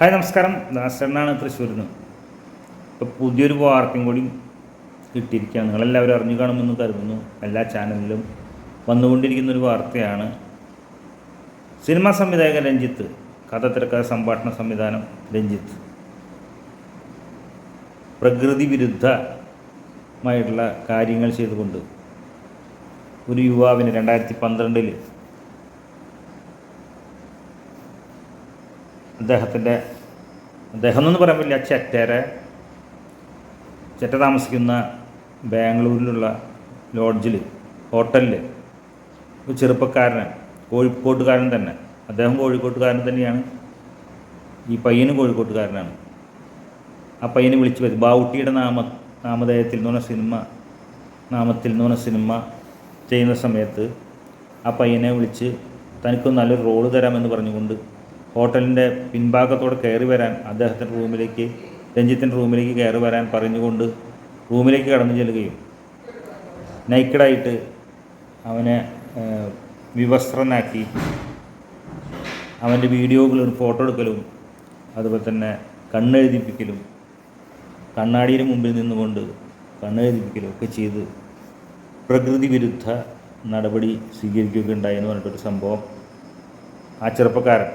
Hi നമസ്കാരം. ദാസണ്ണാണ് തൃശ്ശൂരിൽ നിന്ന് ഇപ്പോൾ പുതിയൊരു വാർത്തയും കൂടി കിട്ടിയിരിക്കുകയാണ് നിങ്ങളെല്ലാവരും അറിഞ്ഞു കാണുമെന്ന് കരുതുന്നു. എല്ലാ ചാനലിലും വന്നുകൊണ്ടിരിക്കുന്ന ഒരു വാർത്തയാണ്. സിനിമാ സംവിധായകൻ രഞ്ജിത്ത് കഥ തിരക്കഥ സംഭാഷണ സംവിധാനം രഞ്ജിത്ത്. പ്രകൃതി വിരുദ്ധമായിട്ടുള്ള കാര്യങ്ങൾ ചെയ്തുകൊണ്ട് ഒരു യുവാവിന് രണ്ടായിരത്തി പന്ത്രണ്ടിൽ അദ്ദേഹത്തിന്റെ അദ്ദേഹം എന്നൊന്നും പറയാൻ പറ്റില്ല. ചെറ്റേരെ ചെറ്റ താമസിക്കുന്ന ബാംഗ്ലൂരിലുള്ള ലോഡ്ജിൽ ഹോട്ടലിൽ ഒരു ചെറുപ്പക്കാരൻ കോഴിക്കോട്ടുകാരൻ തന്നെ. അദ്ദേഹം കോഴിക്കോട്ടുകാരൻ തന്നെയാണ്. ഈ പയ്യനും കോഴിക്കോട്ടുകാരനാണ്. ആ പയ്യനെ വിളിച്ചു വരും ബാവുട്ടിയുടെ നാമ നാമധേയത്തിൽ എന്ന് പറഞ്ഞ സിനിമ നാമത്തിൽ എന്ന് പറഞ്ഞ സിനിമ ചെയ്യുന്ന സമയത്ത് ആ പയ്യനെ വിളിച്ച് തനിക്ക് നല്ലൊരു റോൾ തരാമെന്ന് പറഞ്ഞുകൊണ്ട് ഹോട്ടലിന്റെ പിൻഭാഗത്തോടെ കയറി വരാൻ അദ്ദേഹത്തിന്റെ റൂമിലേക്ക് രഞ്ജിത്തിന്റെ റൂമിലേക്ക് കയറി വരാൻ പറഞ്ഞുകൊണ്ട് റൂമിലേക്ക് കടന്നു ചെല്ലുകയും നൈക്കഡായിട്ട് അവനെ വിവസ്ത്രനാക്കി അവന്റെ വീഡിയോകളും ഫോട്ടോ എടുക്കലും അതുപോലെ തന്നെ കണ്ണെഴുതിപ്പിക്കലും കണ്ണാടിയുടെ മുമ്പിൽ നിന്നുകൊണ്ട് കണ്ണെഴുതിപ്പിക്കലും ഒക്കെ ചെയ്ത് പ്രകൃതി വിരുദ്ധ നടപടി സ്വീകരിക്കുകയുണ്ടായി എന്ന് പറഞ്ഞിട്ടൊരു സംഭവം ആ ചെറുപ്പക്കാരൻ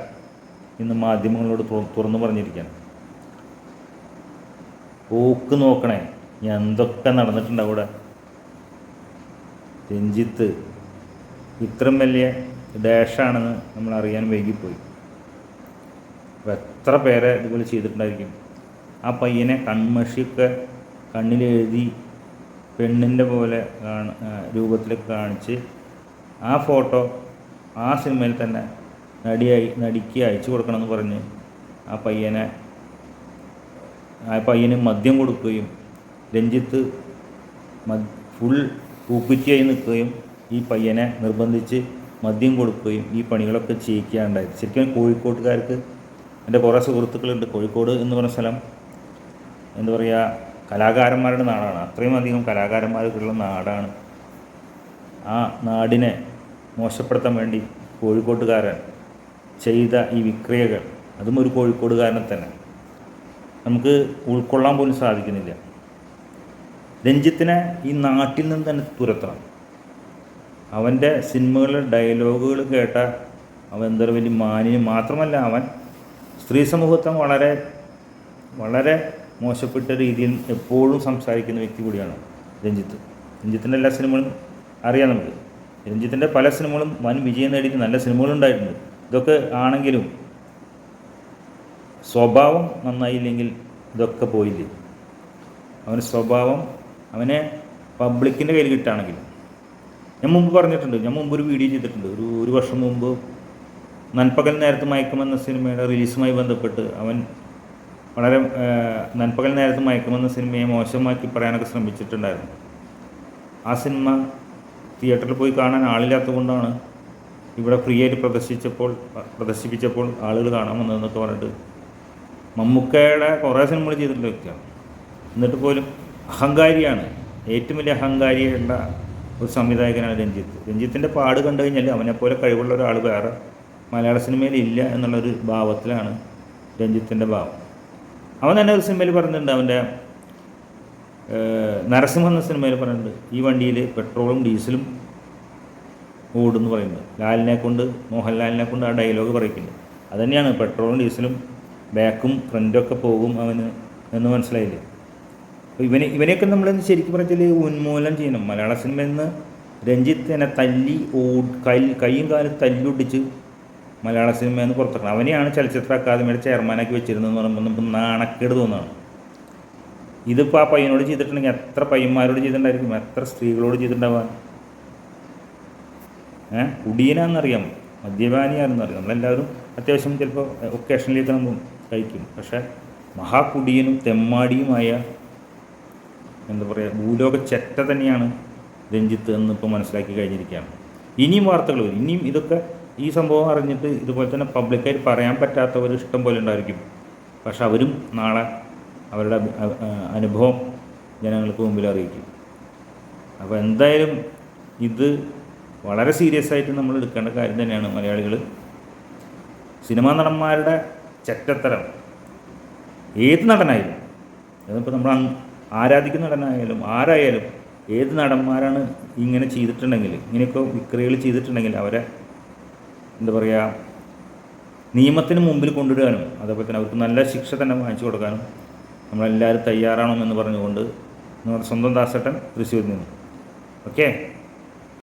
ഇന്ന് മാധ്യമങ്ങളോട് തുറ- തുറന്നു പറഞ്ഞിരിക്കുകയാണ്. പോക്ക് നോക്കണേ എന്തൊക്കെ നടന്നിട്ടുണ്ട് അവിടെ രഞ്ജിത്ത് ഇത്രയും വലിയ ഡാഷാണെന്ന് നമ്മൾ അറിയാൻ വൈകിപ്പോയി. അപ്പോൾ എത്ര പേരെ ഇതുപോലെ ചെയ്തിട്ടുണ്ടായിരിക്കും? ആ പയ്യനെ കൺമഷിയൊക്കെ കണ്ണിലെഴുതി പെണ്ണിന്റെ പോലെ രൂപത്തിലൊക്കെ കാണിച്ച് ആ ഫോട്ടോ ആ സിനിമയിൽ തന്നെ നടിയായി നടിക്ക് അയച്ചു കൊടുക്കണമെന്ന് പറഞ്ഞ് ആ പയ്യനെ ആ പയ്യന് മദ്യം കൊടുക്കുകയും രഞ്ജിത്ത് മദ് ഫുൾ പൂക്കുറ്റിയായി നിൽക്കുകയും ഈ പയ്യനെ നിർബന്ധിച്ച് മദ്യം കൊടുക്കുകയും ഈ പണികളൊക്കെ ചെയ്യിക്കാണ്ടായി ശരിക്കും കോഴിക്കോട്ടുകാർക്ക് എന്റെ കുറേ സുഹൃത്തുക്കളുണ്ട്. കോഴിക്കോട് എന്ന് പറഞ്ഞ സ്ഥലം എന്താ പറയുക കലാകാരന്മാരുടെ നാടാണ്. അത്രയും അധികം കലാകാരന്മാർക്കുള്ള നാടാണ്. ആ നാടിനെ മോശപ്പെടുത്താൻ വേണ്ടി കോഴിക്കോട്ടുകാരൻ ചെയ്ത ഈ വിക്രിയകൾ അതും ഒരു കോഴിക്കോടുകാരനെ തന്നെ. നമുക്ക് ഉൾക്കൊള്ളാൻ പോലും സാധിക്കുന്നില്ല. രഞ്ജിത്തിനെ ഈ നാട്ടിൽ നിന്ന് തന്നെ തുരത്തണം. അവന്റെ സിനിമകളിലെ ഡയലോഗുകൾ കേട്ട അവൻ എന്തൊരു വലിയ മാനിന് മാത്രമല്ല അവൻ സ്ത്രീ സമൂഹത്തെ വളരെ വളരെ മോശപ്പെട്ട രീതിയിൽ എപ്പോഴും സംസാരിക്കുന്ന വ്യക്തി കൂടിയാണ് രഞ്ജിത്ത്. രഞ്ജിത്തിന്റെ എല്ലാ സിനിമകളും അറിയാം നമുക്ക്. രഞ്ജിത്തിന്റെ പല സിനിമകളും വൻ വിജയം നേടിയിട്ട് നല്ല സിനിമകളുണ്ടായിട്ടുണ്ട്. ഇതൊക്കെ ആണെങ്കിലും സ്വഭാവം നന്നായില്ലെങ്കിൽ ഇതൊക്കെ പോയില്ലേ? അവന് സ്വഭാവം അവനെ പബ്ലിക്കിന്റെ കയ്യിൽ കിട്ടുകയാണെങ്കിൽ. ഞാൻ മുമ്പ് പറഞ്ഞിട്ടുണ്ട് ഞാൻ മുമ്പ് ഒരു വീഡിയോ ചെയ്തിട്ടുണ്ട്. ഒരു ഒരു വർഷം മുമ്പ് നൻപകൽ നേരത്ത് മയക്കുമെന്ന സിനിമയുടെ റിലീസുമായി ബന്ധപ്പെട്ട് അവൻ വളരെ നൻപകൽ നേരത്ത് മയക്കുമെന്ന സിനിമയെ മോശമാക്കി പറയാനൊക്കെ ശ്രമിച്ചിട്ടുണ്ടായിരുന്നു. ആ സിനിമ തിയേറ്ററിൽ പോയി കാണാൻ ആളില്ലാത്തത് കൊണ്ടാണ് ഇവിടെ ഫ്രീ ആയിട്ട് പ്രദർശിച്ചപ്പോൾ പ്രദർശിപ്പിച്ചപ്പോൾ ആളുകൾ കാണാൻ വന്നതെന്നൊക്കെ പറഞ്ഞിട്ട് മമ്മൂക്കയുടെ കുറേ സിനിമകൾ ചെയ്തിട്ടുള്ള വ്യക്തിയാണ്. എന്നിട്ട് പോലും അഹങ്കാരിയാണ്. ഏറ്റവും വലിയ അഹങ്കാരിയുള്ള ഒരു സംവിധായകനാണ് രഞ്ജിത്ത്. രഞ്ജിത്തിന്റെ പാട് കണ്ടു കഴിഞ്ഞാൽ അവനെപ്പോലെ കഴിവുള്ള ഒരാൾ വേറെ മലയാള സിനിമയിൽ ഇല്ല എന്നുള്ളൊരു ഭാവത്തിലാണ് രഞ്ജിത്തിന്റെ ഭാവം. അവൻ തന്നെ ഒരു സിനിമയിൽ പറഞ്ഞിട്ടുണ്ട്. അവന്റെ നരസിംഹം എന്ന സിനിമയിൽ പറഞ്ഞിട്ടുണ്ട്. ഈ വണ്ടിയിൽ പെട്രോളും ഡീസലും ഓടുന്നു പറയുന്നത്. ലാലിനെ കൊണ്ട് മോഹൻലാലിനെ കൊണ്ട് ആ ഡയലോഗ് പറയിക്കുന്നുണ്ട് അതുതന്നെയാണ് പെട്രോളും ഡീസലും ബാക്കും ഫ്രണ്ടും ഒക്കെ പോകും അവന് എന്ന് മനസ്സിലായില്ലേ? അപ്പോൾ ഇവനെ ഇവനെയൊക്കെ നമ്മൾ ശരിക്കും പറഞ്ഞാൽ ഉന്മൂലനം ചെയ്യണം. മലയാള സിനിമയിൽ നിന്ന് രഞ്ജിത്തിനെ തല്ലി ഓ കൈ കൈയും കാലും തല്ലൊടിച്ച് മലയാള സിനിമ എന്ന് പുറത്തിറക്കണം അവനെയാണ് ചലച്ചിത്ര അക്കാദമിയുടെ ചെയർമാനാക്കി വെച്ചിരുന്നതെന്ന് പറയുമ്പോൾ നമുക്ക് നാണക്കേട് തോന്നുകയാണ് ഇതിപ്പോൾ ആ പയ്യനോട് ചെയ്തിട്ടുണ്ടെങ്കിൽ എത്ര പയ്യന്മാരോട് ചെയ്തിട്ടുണ്ടായിരിക്കും? എത്ര സ്ത്രീകളോട് ചെയ്തിട്ടുണ്ടാവാൻ? ഏഹ് കുടീനാന്നറിയാം. മദ്യപാനിയാണെന്നറിയാം. നമ്മളെല്ലാവരും അത്യാവശ്യം ചിലപ്പോൾ ഒക്കേഷനിലേക്ക് നമ്മൾ കഴിക്കും. പക്ഷേ മഹാകുടിയനും തെമ്മാടിയുമായ എന്താ പറയുക ഭൂലോക ചെറ്റ തന്നെയാണ് രഞ്ജിത്ത് എന്നിപ്പോൾ മനസ്സിലാക്കി കഴിഞ്ഞിരിക്കുകയാണ്. ഇനിയും വാർത്തകൾ വരും. ഇനിയും ഇതൊക്കെ ഈ സംഭവം അറിഞ്ഞിട്ട് ഇതുപോലെ തന്നെ പബ്ലിക്കായിട്ട് പറയാൻ പറ്റാത്തവർ ഇഷ്ടം പോലെ ഉണ്ടായിരിക്കും. പക്ഷെ അവരും നാളെ അവരുടെ അനുഭവം ജനങ്ങൾക്ക് മുമ്പിൽ അറിയിക്കും. അപ്പോൾ എന്തായാലും ഇത് വളരെ സീരിയസ് ആയിട്ട് നമ്മൾ എടുക്കേണ്ട കാര്യം തന്നെയാണ് മലയാളികൾ സിനിമാ നടന്മാരുടെ ചെറ്റത്തരം ഏത് നടനായാലും അതിപ്പോൾ നമ്മൾ ആരാധിക്കുന്ന നടനായാലും ആരായാലും ഏത് നടന്മാരാണ് ഇങ്ങനെ ചെയ്തിട്ടുണ്ടെങ്കിൽ ഇങ്ങനെയൊക്കെ വിക്രിയകൾ ചെയ്തിട്ടുണ്ടെങ്കിൽ അവരെ എന്താ പറയുക നിയമത്തിന് മുമ്പിൽ കൊണ്ടുവരാനും അതേപോലെ തന്നെ അവർക്ക് നല്ല ശിക്ഷ തന്നെ വാങ്ങിച്ചു കൊടുക്കാനും നമ്മളെല്ലാവരും തയ്യാറാണോ എന്ന് പറഞ്ഞുകൊണ്ട് നമ്മുടെ സ്വന്തം ദാസേട്ടൻ തൃശ്ശൂരിൽ നിന്ന്. ഓക്കെ